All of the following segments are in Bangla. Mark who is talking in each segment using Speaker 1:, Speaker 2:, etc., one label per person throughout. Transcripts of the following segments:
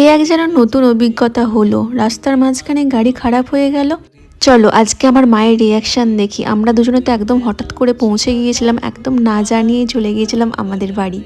Speaker 1: এ এক যেন নতুন অভিজ্ঞতা হলো। রাস্তার মাঝখানে গাড়ি খারাপ হয়ে গেল। চলো, আজকে আমার মায়ের রিয়াকশান দেখি। আমরা দুজনে তো একদম হঠাৎ করে পৌঁছে গিয়েছিলাম, একদম না জানিয়ে চলে গিয়েছিলাম আমাদের বাড়ি।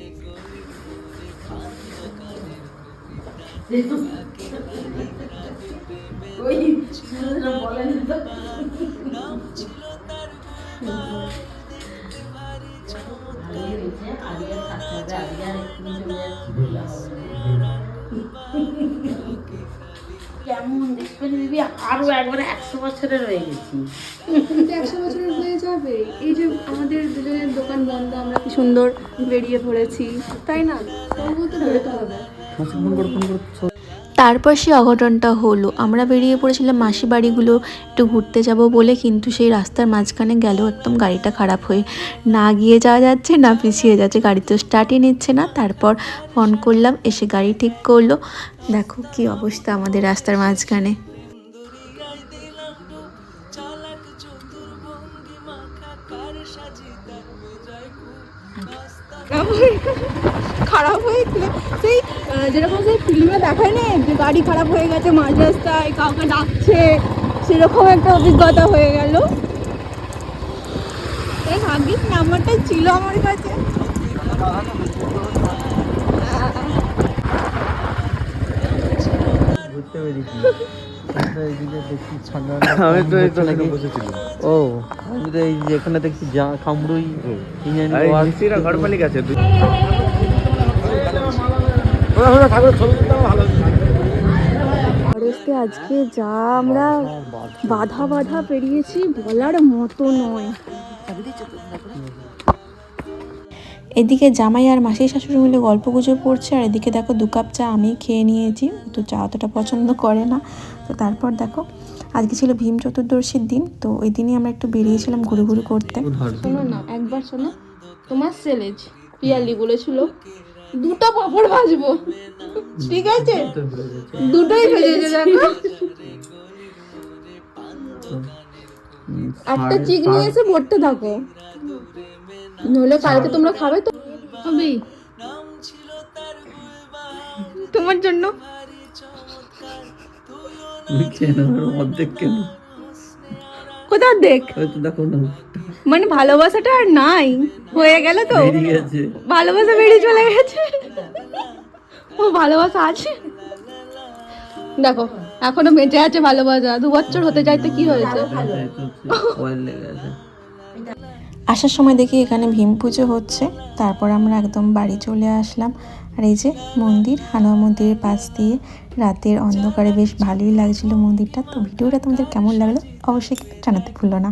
Speaker 2: কেমন দেখবেন দিদি আরও একবারে একশো বছরের হয়ে গেছি।
Speaker 3: একশো বছরের হয়ে যাবে। এই যে আমাদের দুজনের দোকান বন্ধ আমরা কি সুন্দর বেরিয়ে পড়েছি তাই না? তবুও তো বেরোতে হবে
Speaker 1: তারপর সেই অঘটনটা হলো। আমরা বেরিয়ে পড়েছিলাম মাসি বাড়িগুলো, একটু ঘুরতে যাব বলে, কিন্তু সেই রাস্তার মাঝখানে গেল একদম গাড়িটা খারাপ হয়ে না গিয়ে যাওয়া যাচ্ছে, না পিছিয়ে যাচ্ছে। গাড়ি তো স্টার্টই নিচ্ছে না। তারপর ফোন করলাম, এসে গাড়ি ঠিক করল। দেখো কি অবস্থা আমাদের রাস্তার মাঝখানে।
Speaker 3: খারাপ হয়ে সেই যেরকম সেই ফিল্মে দেখায় গাড়ি খারাপ হয়ে গেছে মাঝ রাস্তায় কাউকে ডাকছে সেরকম একটা অভিজ্ঞতা হয়ে গেল। এই ভাগ্যিস নাম্বারটা ছিল আমার কাছে।
Speaker 4: আমি তো এই তো
Speaker 5: নাকি
Speaker 4: নাকি- ও আমি তো এই যে এখানে দেখছি যা
Speaker 5: ঘর ছবি ভালো
Speaker 3: ফরেস্টে আজকে যা আমরা বাধা বাধা পেরিয়েছি বলার মতো নয়।
Speaker 1: এদিকে জামাই আর মাসির শাশুড়ি মিলে গল্প গুজব করছে আর এদিকে দেখো দু কাপ চা আমি খেয়ে নিয়েছি। তো চা অতটা পছন্দ করে না। তো তারপর দেখো আজকে ছিল ভীম চতুর্দশীর দিন তো ওই দিনই আমরা একটু বেরিয়েছিলাম ঘুরে ঘুরে করতে।
Speaker 3: শোনো না একবার শোনো। তোমার সেলেজ পিয়ালি বলেছিল দুটো পাপড় ভাজবো। ঠিক আছে? দুটোই ভেজেছে দেখো। একটা চিক নিয়ে এসে ভরতে থাকো নইলে কালকে তোমরা খাবে তো। হবেই তোমার জন্য।
Speaker 4: কেন? অর্ধেক কেন?
Speaker 3: কোথাও দেখ?
Speaker 4: দেখো না।
Speaker 3: মানে ভালোবাসাটা আর নাই। হয়ে গেল তো। ভালোবাসা বেরিয়ে চলে গেছে। ও ভালোবাসা আছে? দেখো এখনও বেঁচে আছে ভালোবাসা। দু বছর হতে যাইতে কি হয়েছে?
Speaker 1: আসার সময় দেখি এখানে ভীম পুজো হচ্ছে। তারপর আমরা একদম বাড়ি চলে আসলাম। আর এই যে মন্দির হানুয়া মন্দিরের পাশ দিয়ে রাতের অন্ধকারে বেশ ভালোই লাগছিল মন্দিরটা। তো ভিডিওটা তোমাদের কেমন লাগল অবশ্যই জানাতে ভুলো না।